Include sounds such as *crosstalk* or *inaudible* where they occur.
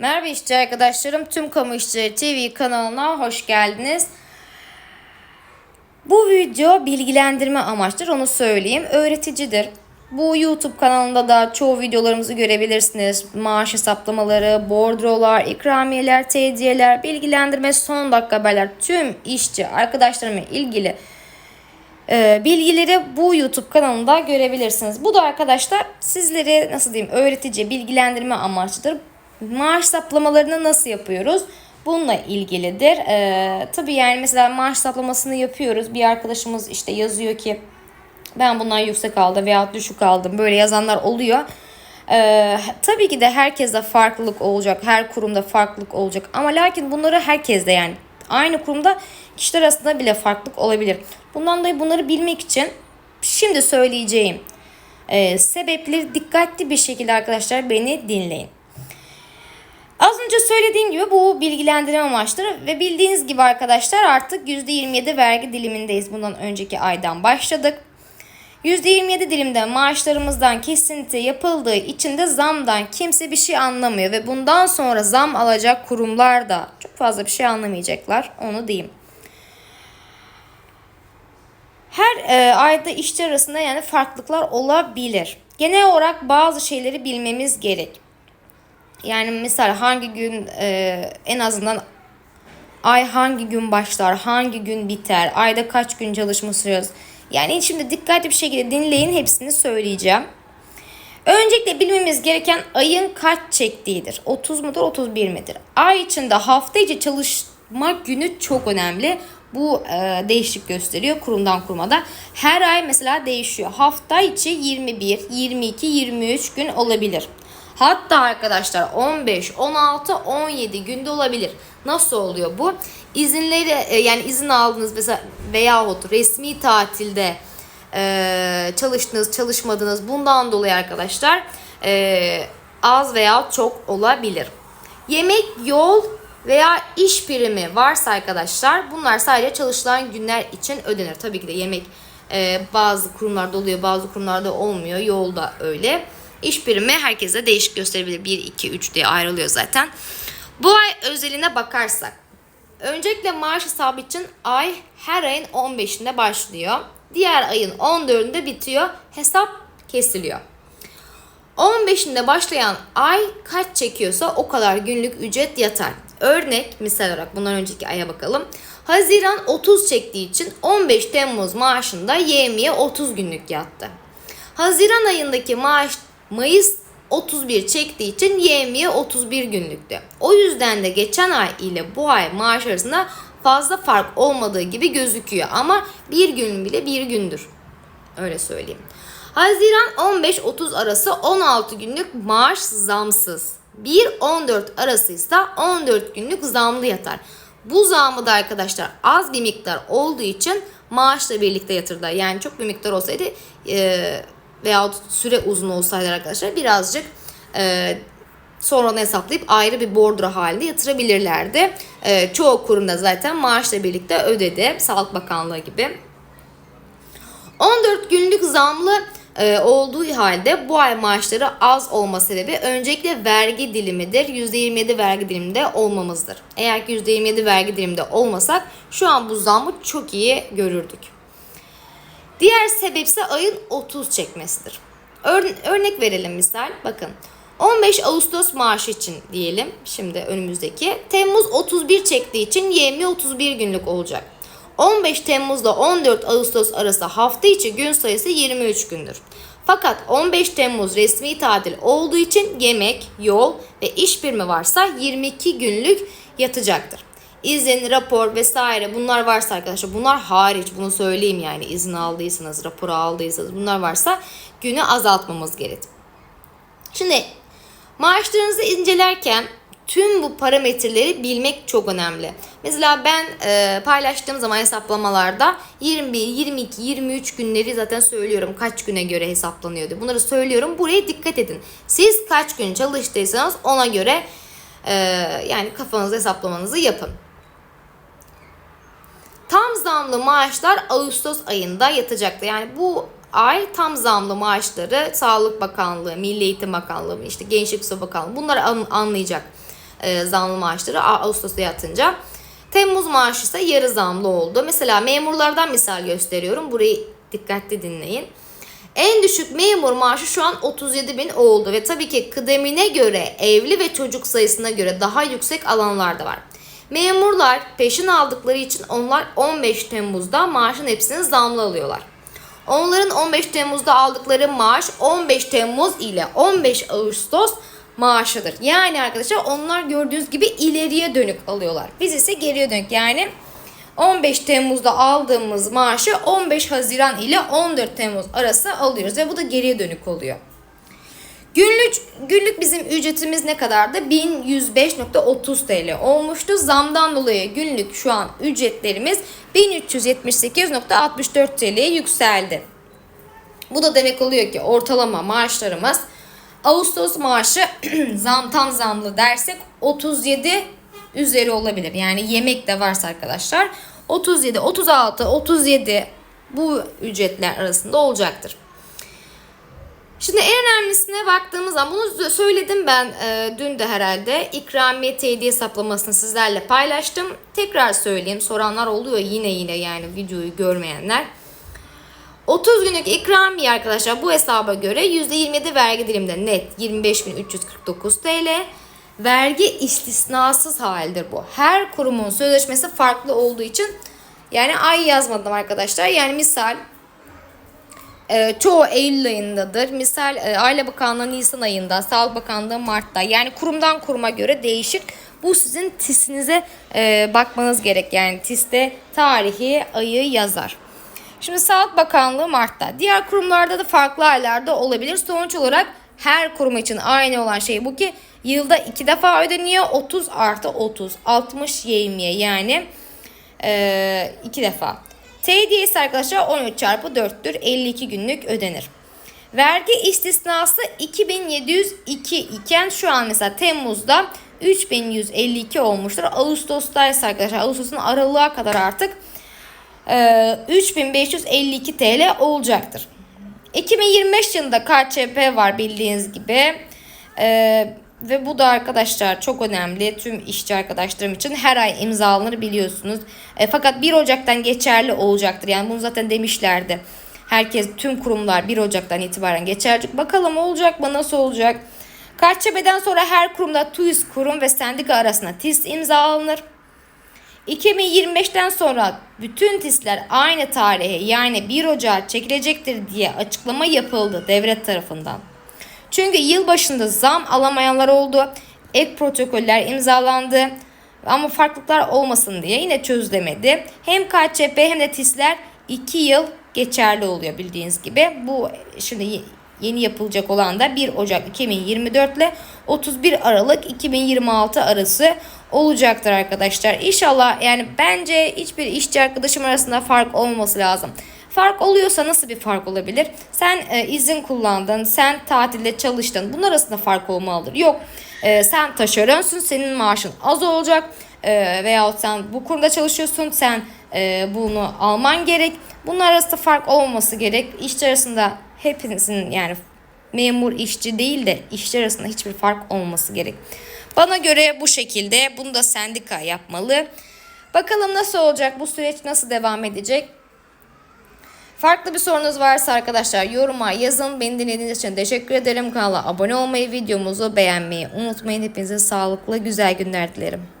Merhaba işçi arkadaşlarım. Tüm Kamu İşçileri TV kanalına hoş geldiniz. Bu video bilgilendirme amaçlıdır onu söyleyeyim. Öğreticidir. Bu YouTube kanalında da çoğu videolarımızı görebilirsiniz. Maaş hesaplamaları, bordrolar, ikramiyeler, tediyeler, bilgilendirme, son dakika haberler, tüm işçi arkadaşlarımla ilgili e, bilgileri bu YouTube kanalında görebilirsiniz. Bu da arkadaşlar sizleri nasıl diyeyim öğretici, bilgilendirme amaçlıdır. Maaş hesaplamalarını nasıl yapıyoruz? Bununla ilgilidir. E, tabii yani mesela maaş hesaplamasını yapıyoruz. Bir arkadaşımız işte yazıyor ki ben bundan yüksek aldım veya düşük aldım. Böyle yazanlar oluyor. Ee, tabii ki de herkeste farklılık olacak. Her kurumda farklılık olacak. Ama lakin bunları herkeste yani aynı kurumda kişiler arasında bile farklılık olabilir. Bundan dolayı bunları bilmek için şimdi söyleyeceğim e, sebepleri dikkatli bir şekilde arkadaşlar beni dinleyin. Az önce söylediğim gibi bu bilgilendirme amaçları ve bildiğiniz gibi arkadaşlar artık %27 vergi dilimindeyiz. Bundan önceki aydan başladık. %27 dilimde maaşlarımızdan kesinti yapıldığı için de zamdan kimse bir şey anlamıyor ve bundan sonra zam alacak kurumlar da çok fazla bir şey anlamayacaklar onu diyeyim. Her e, ayda işçi arasında yani farklılıklar olabilir. Genel olarak bazı şeyleri bilmemiz gerek. Yani mesela hangi gün e, en azından ay hangi gün başlar, hangi gün biter, ayda kaç gün çalışma sürüyoruz. Yani şimdi dikkatli bir şekilde dinleyin hepsini söyleyeceğim. Öncelikle bilmemiz gereken ayın kaç çektiğidir. 30 mudur 31 midir? Ay içinde hafta içi çalışma günü çok önemli. Bu e, değişik gösteriyor kurumdan kuruma da. Her ay mesela değişiyor. Hafta içi 21, 22, 23 gün olabilir. Hatta arkadaşlar 15, 16, 17 günde olabilir. Nasıl oluyor bu? İzinleri e, yani izin aldınız mesela veyahut resmi tatilde e, çalıştınız çalışmadınız bundan dolayı arkadaşlar e, az veya çok olabilir. Yemek, yol veya iş primi varsa arkadaşlar bunlar sadece çalışılan günler için ödenir. Tabii ki de yemek bazı kurumlarda oluyor bazı kurumlarda olmuyor. Yolda öyle. İş primi herkese değişik gösterebilir. 1, 2, 3 diye ayrılıyor zaten. Bu ay özeline bakarsak. Öncelikle maaş hesabı için ay her ayın 15'inde başlıyor. Diğer ayın 14'ünde bitiyor. Hesap kesiliyor. 15'inde başlayan ay kaç çekiyorsa o kadar günlük ücret yatar. Örnek misal olarak bundan önceki aya bakalım. Haziran 30 çektiği için 15 Temmuz maaşında yemeğe 30 günlük yattı. Haziran ayındaki maaş Mayıs 31 çektiği için yemeğe 31 günlüktü. O yüzden de geçen ay ile bu ay maaş arasında fazla fark olmadığı gibi gözüküyor ama bir gün bile bir gündür. Öyle söyleyeyim. Haziran 15-30 arası 16 günlük maaş zamsız. 1-14 arası ise 14 günlük zamlı yatar. Bu zamı da arkadaşlar az bir miktar olduğu için maaşla birlikte yatırdılar. Yani çok bir miktar olsaydı e, veyahut süre uzun olsaydı arkadaşlar birazcık e, sonradan hesaplayıp ayrı bir bordro halinde yatırabilirlerdi. E, çoğu kurumda zaten maaşla birlikte ödedi. Sağlık Bakanlığı gibi. 14 günlük zamlı e, olduğu halde bu ay maaşları az olma sebebi öncelikle vergi dilimidir. %27 vergi diliminde olmamızdır. Eğer ki %27 vergi diliminde olmasak şu an bu zamı çok iyi görürdük. Diğer sebep ise ayın 30 çekmesidir. Ör- örnek verelim misal. Bakın 15 Ağustos maaşı için diyelim şimdi önümüzdeki. Temmuz 31 çektiği için YM 31 günlük olacak. 15 Temmuz'da 14 Ağustos arası hafta içi gün sayısı 23 gündür. Fakat 15 Temmuz resmi tatil olduğu için yemek, yol ve iş birimi varsa 22 günlük yatacaktır. İzin, rapor vesaire bunlar varsa arkadaşlar bunlar hariç bunu söyleyeyim yani izin aldıysanız, raporu aldıysanız bunlar varsa günü azaltmamız gerek. Şimdi maaşlarınızı incelerken tüm bu parametreleri bilmek çok önemli. Mesela ben e, paylaştığım zaman hesaplamalarda 21, 22, 23 günleri zaten söylüyorum kaç güne göre hesaplanıyor diye. Bunları söylüyorum. Buraya dikkat edin. Siz kaç gün çalıştıysanız ona göre e, yani kafanızda hesaplamanızı yapın. Tam zamlı maaşlar Ağustos ayında yatacaktı. Yani bu ay tam zamlı maaşları Sağlık Bakanlığı, Milli Eğitim Bakanlığı, işte Gençlik Spor Bakanlığı bunları an- anlayacak. e, zamlı maaşları A- Ağustos'a yatınca. Temmuz maaşı ise yarı zamlı oldu. Mesela memurlardan misal gösteriyorum. Burayı dikkatli dinleyin. En düşük memur maaşı şu an 37 bin oldu ve tabii ki kıdemine göre evli ve çocuk sayısına göre daha yüksek alanlar da var. Memurlar peşin aldıkları için onlar 15 Temmuz'da maaşın hepsini zamlı alıyorlar. Onların 15 Temmuz'da aldıkları maaş 15 Temmuz ile 15 Ağustos maaşıdır. Yani arkadaşlar onlar gördüğünüz gibi ileriye dönük alıyorlar. Biz ise geriye dönük yani 15 Temmuz'da aldığımız maaşı 15 Haziran ile 14 Temmuz arası alıyoruz ve bu da geriye dönük oluyor. Günlük günlük bizim ücretimiz ne kadardı? 1105.30 TL olmuştu. Zamdan dolayı günlük şu an ücretlerimiz 1378.64 TL'ye yükseldi. Bu da demek oluyor ki ortalama maaşlarımız Ağustos maaşı *clears throat* zam tam zamlı dersek 37 üzeri olabilir. Yani yemek de varsa arkadaşlar 37, 36, 37 bu ücretler arasında olacaktır. Şimdi en önemlisine baktığımız zaman bunu söyledim ben e, dün de herhalde ikramiye teyidi hesaplamasını sizlerle paylaştım. Tekrar söyleyeyim soranlar oluyor yine yine yani videoyu görmeyenler. 30 günlük ikramiye arkadaşlar bu hesaba göre %27 vergi diliminde net 25.349 TL. Vergi istisnasız haldir bu. Her kurumun sözleşmesi farklı olduğu için yani ay yazmadım arkadaşlar. Yani misal e, çoğu Eylül ayındadır. Misal e, Aile Bakanlığı Nisan ayında, Sağlık Bakanlığı Mart'ta. Yani kurumdan kuruma göre değişir. Bu sizin TİS'inize e, bakmanız gerek. Yani TİS'te tarihi, ayı yazar. Şimdi Sağlık Bakanlığı Mart'ta. Diğer kurumlarda da farklı aylarda olabilir. Sonuç olarak her kurum için aynı olan şey bu ki yılda iki defa ödeniyor. 30 artı 30. 60 yevmiye yani e, iki defa. TDS arkadaşlar 13 çarpı 4'tür. 52 günlük ödenir. Vergi istisnası 2702 iken şu an mesela Temmuz'da 3152 olmuştur. Ağustos'ta ise arkadaşlar Ağustos'un aralığa kadar artık e, 3552 TL olacaktır. 2025 yılında KÇP var bildiğiniz gibi. E, ve bu da arkadaşlar çok önemli. Tüm işçi arkadaşlarım için her ay imzalanır biliyorsunuz. E, fakat 1 Ocak'tan geçerli olacaktır. Yani bunu zaten demişlerdi. Herkes tüm kurumlar 1 Ocak'tan itibaren geçerli. Bakalım olacak mı nasıl olacak? KÇP'den sonra her kurumda TÜİS kurum ve sendika arasında TİS imzalanır. 2025'ten sonra bütün TİS'ler aynı tarihe yani 1 Ocağı çekilecektir diye açıklama yapıldı devlet tarafından. Çünkü yıl başında zam alamayanlar oldu. Ek protokoller imzalandı. Ama farklılıklar olmasın diye yine çözülemedi. Hem KÇP hem de TİS'ler 2 yıl geçerli oluyor bildiğiniz gibi. Bu şimdi yeni yapılacak olan da 1 Ocak 2024 ile 31 Aralık 2026 arası olacaktır arkadaşlar. İnşallah yani bence hiçbir işçi arkadaşım arasında fark olması lazım. Fark oluyorsa nasıl bir fark olabilir? Sen e, izin kullandın, sen tatilde çalıştın. Bunlar arasında fark olmalıdır. Yok e, sen taşeronsün, senin maaşın az olacak. E, veyahut sen bu kurumda çalışıyorsun, sen e, bunu alman gerek. Bunlar arasında fark olmaması gerek. İşçi arasında hepinizin yani memur işçi değil de işçi arasında hiçbir fark olması gerek. Bana göre bu şekilde bunu da sendika yapmalı. Bakalım nasıl olacak bu süreç nasıl devam edecek? Farklı bir sorunuz varsa arkadaşlar yoruma yazın. Beni dinlediğiniz için teşekkür ederim. Kanala abone olmayı, videomuzu beğenmeyi unutmayın. Hepinize sağlıklı, güzel günler dilerim.